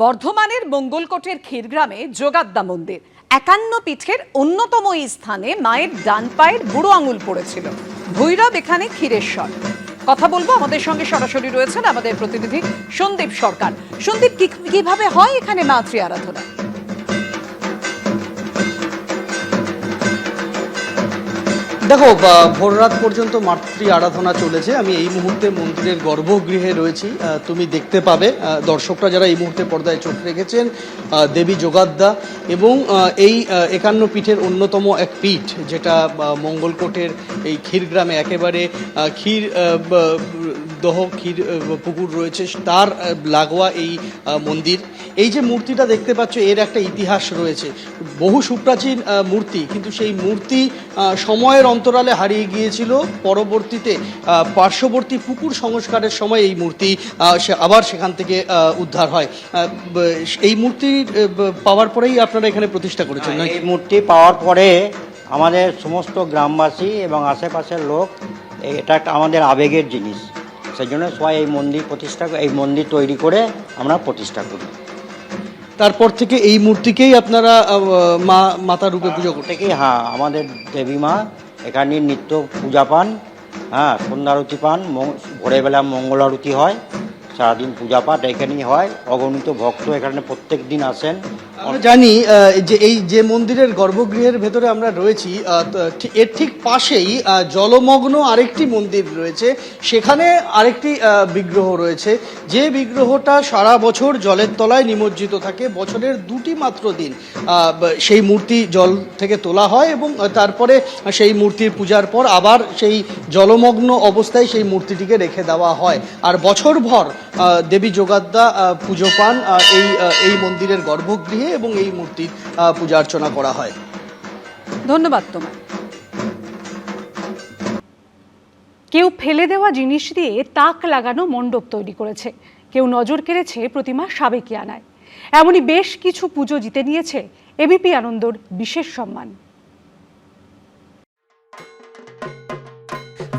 বর্ধমানের মঙ্গলকোটের ক্ষীরগ্রামে যোগাদ্দা মন্দির। একান্ন পীঠের অন্যতম এই স্থানে মায়ের ডান পায়ের বুড়ো আঙুল পড়েছিল। ভৈরব এখানে ক্ষীরেশ্বর। কথা বলব, আমাদের সঙ্গে সরাসরি রয়েছেন আমাদের প্রতিনিধি সন্দীপ সরকার। সন্দীপ কীভাবে হয় এখানে মাতৃ আরাধনা? দেখো ভোর রাত পর্যন্ত মাতৃ আরাধনা চলেছে। আমি এই মুহূর্তে মন্দিরের গর্ভগৃহে রয়েছি। তুমি দেখতে পাবে দর্শকরা যারা এই মুহূর্তে পর্দায় চোখ রেখেছেন দেবী যোগাদ্দা এবং এই একান্ন পীঠের অন্যতম এক পীঠ, যেটা মঙ্গলকোটের এই ক্ষীরগ্রামে একেবারে ক্ষীর দহ ক্ষীর পুকুর রয়েছে। তার লাগোয়া এই মন্দির। এই যে মূর্তিটা দেখতে পাচ্ছ এর একটা ইতিহাস রয়েছে। বহু সুপ্রাচীন মূর্তি কিন্তু সেই মূর্তি সময়ের অন্তরালে হারিয়ে গিয়েছিল। পরবর্তীতে পার্শ্ববর্তী পুকুর সংস্কারের সময় এই মূর্তি সে আবার সেখান থেকে উদ্ধার হয়। এই মূর্তি পাওয়ার পরেই আপনারা এখানে প্রতিষ্ঠা করেছেন এই মূর্তি পাওয়ার পরে আমাদের সমস্ত গ্রামবাসী এবং আশেপাশের লোক এটা একটা আমাদের আবেগের জিনিস। সেই জন্য সবাই এই মন্দির প্রতিষ্ঠা এই মন্দির তৈরি করে আমরা প্রতিষ্ঠা করি। তারপর থেকে এই মূর্তিকেই আপনারা মা মাতা রূপে পুজো করেন থেকেই হ্যাঁ আমাদের দেবী মা এখানে নিত্য পূজা পান হ্যাঁ সন্ধ্যারতি পান ভোরেবেলা ভোরবেলা মঙ্গল আরতি হয় সারাদিন পূজা পাঠ এখানেই হয়। অগণিত ভক্ত এখানে প্রত্যেক দিন আসেন। আমরা জানি যে এই যে মন্দিরের গর্ভগৃহের ভেতরে আমরা রয়েছি এর ঠিক পাশেই জলমগ্ন আরেকটি মন্দির রয়েছে। সেখানে আরেকটি বিগ্রহ রয়েছে। যে বিগ্রহটা সারা বছর জলের তলায় নিমজ্জিত থাকে, বছরের দুটি মাত্র দিন সেই মূর্তি জল থেকে তোলা হয় এবং তারপরে সেই মূর্তির পূজার পর আবার সেই জলমগ্ন অবস্থায় সেই মূর্তিটিকে রেখে দেওয়া হয়। আর বছরভর দেবী যোগাদ্দা পুজো পান এই এই মন্দিরের গর্ভগৃহে। এবং এই মূর্তির পূজা অর্চনা করা হয়। ধন্যবাদ তোমায়। কেউ ফেলে দেওয়া জিনিস দিয়ে তাক লাগানো মণ্ডপ তৈরি করেছে। কেউ নজর কেড়েছে প্রতিমা সাবেকিয়ানায় এমনই বেশ কিছু পুজো জিতে নিয়েছে এবিপি আনন্দর বিশেষ সম্মান।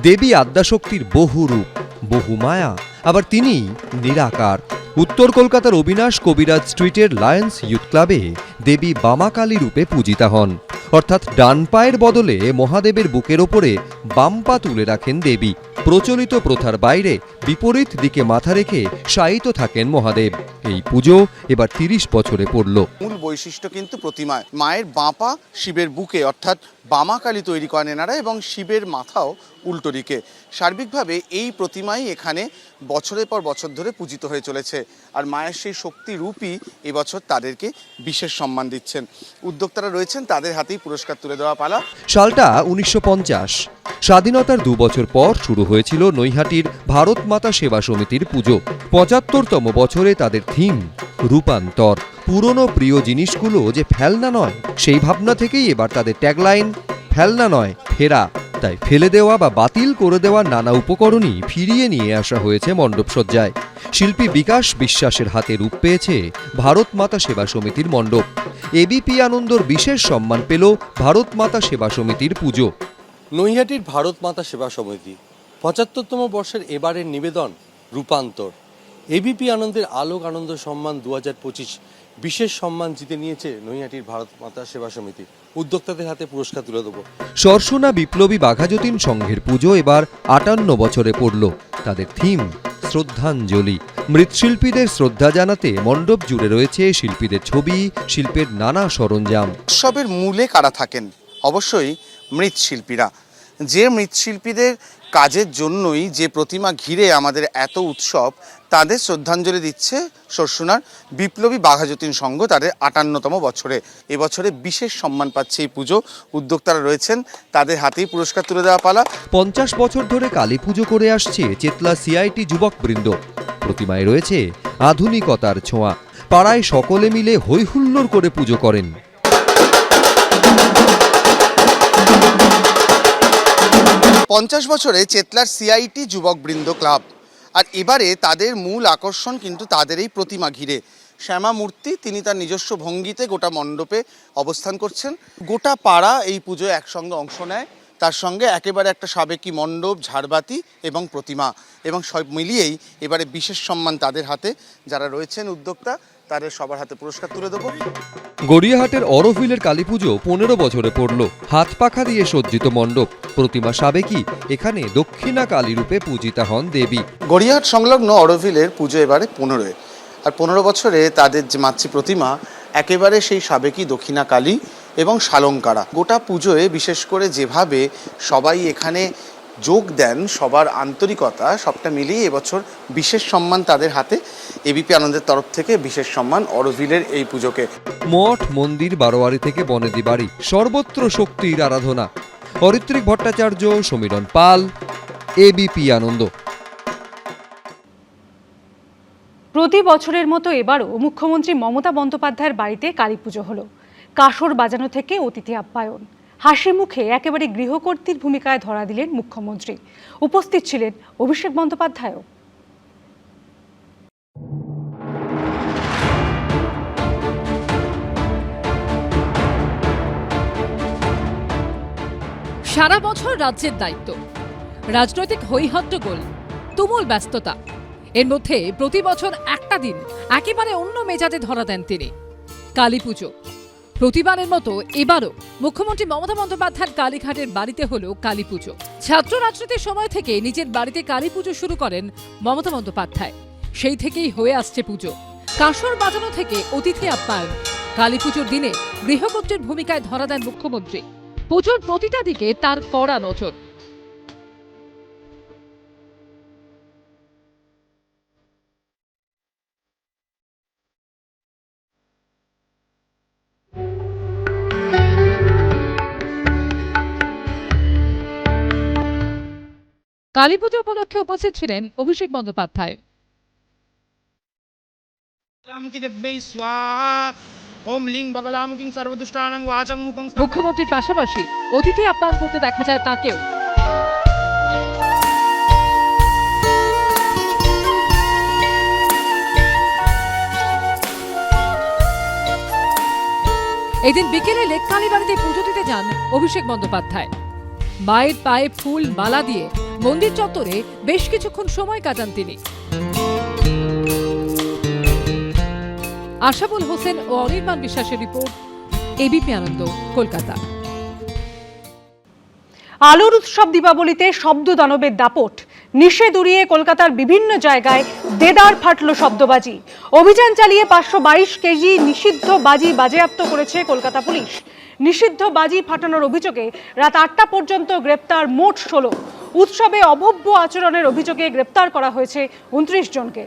দেবী আদ্যাশক্তির বহু রূপ বহু মায়া আবার তিনি নিরাকার। উত্তর কলকাতার অবিনাশ কবিরাজ স্ট্রিটের লায়ন্স ইউথ ক্লাবে দেবী বামাকালী রূপে পূজিতা হন। অর্থাৎ ডান পায়ের বদলে মহাদেবের বুকের ওপরে বাম পা তুলে রাখেন দেবী। প্রচলিত প্রথার বাইরে বিপরীত দিকে মাথা রেখে শায়িত থাকেন মহাদেব। এই পুজো এবার তিরিশ বছরে পড়ল। মূল বৈশিষ্ট্য কিন্তু প্রতিমায়, মায়ের বাঁপা শিবের বুকে, অর্থাৎ বামাকালী তৈরি করেন এনারা এবং শিবের মাথাও উল্টো দিকে। সার্বিকভাবে এই প্রতিমাই এখানে বছরের পর বছর ধরে পূজিত হয়ে চলেছে। আর মায়ের সেই শক্তি রূপই এবছর তাদেরকে বিশেষ সম্মান দিচ্ছেন। উদ্যোক্তারা রয়েছেন, তাদের হাতেই পুরস্কার তুলে দেওয়া পালা। সালটা উনিশশো পঞ্চাশ। স্বাধীনতার দু বছর পর শুরু হয়েছিল নৈহাটির ভারত মাতা সেবা সমিতির পুজো। পঁচাত্তরতম বছরে তাদের থিম, রূপান্তর। পুরনো প্রিয় জিনিসগুলো যে ফেলনা নয়, সেই ভাবনা থেকেই এবার তাদের ট্যাগলাইন ফেলনা নয়, ফেরা। তাই ফেলে দেওয়া বা বাতিল করে দেওয়া নানা উপকরণই ফিরিয়ে নিয়ে আসা হয়েছে মণ্ডপসজ্জায়। শিল্পী বিকাশ বিশ্বাসের হাতে রূপ পেয়েছে ভারত মাতা সেবা সমিতির মণ্ডপ। এবিপি আনন্দর বিশেষ সম্মান পেল ভারত মাতা সেবা সমিতির পুজো। নৈহাটির ভারত মাতা সেবা সমিতি, পঁচাত্তরতম বর্ষের এবারের নিবেদন রূপান্তর। এবিপি আনন্দের আলোক আনন্দ সম্মান দু পঁচিশ বিশেষ সম্মান জিতে নিয়েছে নৈহাটির ভারত মাতা সেবা সমিতি। উদ্যোক্তাদের হাতে পুরস্কার তুলে দেবো। সরসোনা বিপ্লবী বাঘাযতীন সংঘের পুজো এবার আটান্ন বছরে পড়ল। তাদের থিম শ্রদ্ধাঞ্জলি। মৃৎশিল্পীদের শ্রদ্ধা জানাতে মণ্ডপ জুড়ে রয়েছে শিল্পীদের ছবি শিল্পের নানা সরঞ্জাম। উৎসবের মূলে কারা থাকেন? অবশ্যই মৃৎশিল্পীরা। যে মৃৎশিল্পীদের কাজের জন্যই যে প্রতিমা ঘিরে আমাদের এত উৎসব, তাদের শ্রদ্ধাঞ্জলি দিচ্ছে সরসুনার বিপ্লবী বাঘাযতীন সংঘ তাদের আটান্নতম বছরে। এবছরে বিশেষ সম্মান পাচ্ছে এই পুজো। উদ্যোক্তারা রয়েছেন, তাদের হাতেই পুরস্কার তুলে দেওয়া পালা। পঞ্চাশ বছর ধরে কালী পুজো করে আসছে চেতলা সিআইটি যুবক বৃন্দ প্রতিমায় রয়েছে আধুনিকতার ছোঁয়া। পাড়ায় সকলে মিলে হৈহুল্লোড় করে পুজো করেন। পঞ্চাশ বছরে চেতলার সিআইটি যুবকবৃন্দ ক্লাব। আর এবারে তাদের মূল আকর্ষণ কিন্তু তাদের এই প্রতিমা ঘিরে। শ্যামা মূর্তি, তিনি তার নিজস্ব ভঙ্গিতে গোটা মণ্ডপে অবস্থান করছেন। গোটা পাড়া এই পুজোয় একসঙ্গে অংশ নেয়। তার সঙ্গে একেবারে একটা সাবেকি মণ্ডপ, ঝাড়বাতি এবং প্রতিমা। এবং সব মিলিয়েই এবারে বিশেষ সম্মান তাদের হাতে। যারা রয়েছেন উদ্যোক্তা তাদের সবার হাতে পুরস্কার তুলে দেবো। গড়িয়াহাটের অরফিলের কালীপুজো পনেরো বছরে পড়ল। হাত পাখা দিয়ে সজ্জিত মণ্ডপ। প্রতিমা সাবেকি। এখানে দক্ষিণা কালী রূপে পূজিতা হন দেবী। গড়িয়াহাট সংলগ্ন অরভিলের পুজো এবারে পনেরোয়। আর পনেরো বছরে তাদের যে মাতৃ প্রতিমা একেবারে সেই সাবেকি দক্ষিণা কালী এবং শালঙ্কারা গোটা পুজোয় বিশেষ করে যেভাবে সবাই এখানে যোগ দেন সবার আন্তরিকতা সবটা মিলিয়ে এবছর বিশেষ সম্মান তাদের হাতে। এবিপি আনন্দের তরফ থেকে বিশেষ সম্মান অরভিলের এই পুজোকে। মঠ মন্দির বারোয়ারি থেকে বনেদি বাড়ি সর্বত্র শক্তির আরাধনা। অরিত্রিক ভট্টাচার্য সমীরণ পাল এবিপি আনন্দ। প্রতি বছরের মতো এবারও মুখ্যমন্ত্রী মমতা বন্দ্যোপাধ্যায়ের বাড়িতে কালী পুজো হলো। কাসর বাজানো থেকে অতিথি আপ্যায়ন। হাসি মুখে একেবারে গৃহকর্ত্রীর ভূমিকায় ধরা দিলেন মুখ্যমন্ত্রী। উপস্থিত ছিলেন অভিষেক বন্দ্যোপাধ্যায়ও। সারা বছর রাজ্যের দায়িত্ব। রাজনৈতিক হৈহট্টগোল তুমুল ব্যস্ততা। এর মধ্যে প্রতি বছর একটা দিন একেবারে অন্য মেজাজে ধরা দেন তিনি। কালী পুজো প্রতিবারের মতো এবারও মুখ্যমন্ত্রী মমতা বন্দ্যোপাধ্যায়ের কালীঘাটের বাড়িতে হল কালী পুজো। ছাত্র রাজনীতির সময় থেকে নিজের বাড়িতে কালী পুজো শুরু করেন মমতা বন্দ্যোপাধ্যায়। সেই থেকেই হয়ে আসছে পুজো। কাঁসর বাজানো থেকে অতিথি আপ্যায়ন। কালী পুজোর দিনে গৃহকর্ত্রীর ভূমিকায় ধরা দেন মুখ্যমন্ত্রী। পুজোর প্রতিটা দিকে তার কড়া নজর। কালী পুজো উপলক্ষে উপস্থিত ছিলেন অভিষেক বন্দ্যোপাধ্যায়। মুখ্যমন্ত্রীর পাশাপাশি অতিথি আপ্যায়ন করতে দেখা যায় তাকেও এদিন বিকেলে লেক কালীবাড়িতে পুজো দিতে যান অভিষেক বন্দ্যোপাধ্যায়। মায়ের পায়ে ফুল, মালা দিয়ে মন্দির চত্বরে বেশ কিছুক্ষণ সময় কাটান তিনি। আশাবুল হোসেন ও অনির্বাণ বিশ্বাসের রিপোর্ট, এবিপি আনন্দ, কলকাতা। আলোর উৎসব দীপাবলিতে শব্দ দানবের দাপট, নিষেধ উড়িয়ে কলকাতার বিভিন্ন জায়গায় দেদার ফাটল শব্দবাজি। অভিযান চালিয়ে পাঁচশো বাইশ কেজি নিষিদ্ধ বাজি বাজেয়াপ্ত করেছে কলকাতা পুলিশ। নিষিদ্ধ বাজি ফাটানোর অভিযোগে রাত আটটা পর্যন্ত গ্রেপ্তার মোট ষোলো। উৎসবে অভব্য আচরণের অভিযোগে গ্রেপ্তার করা হয়েছে উনত্রিশ জনকে।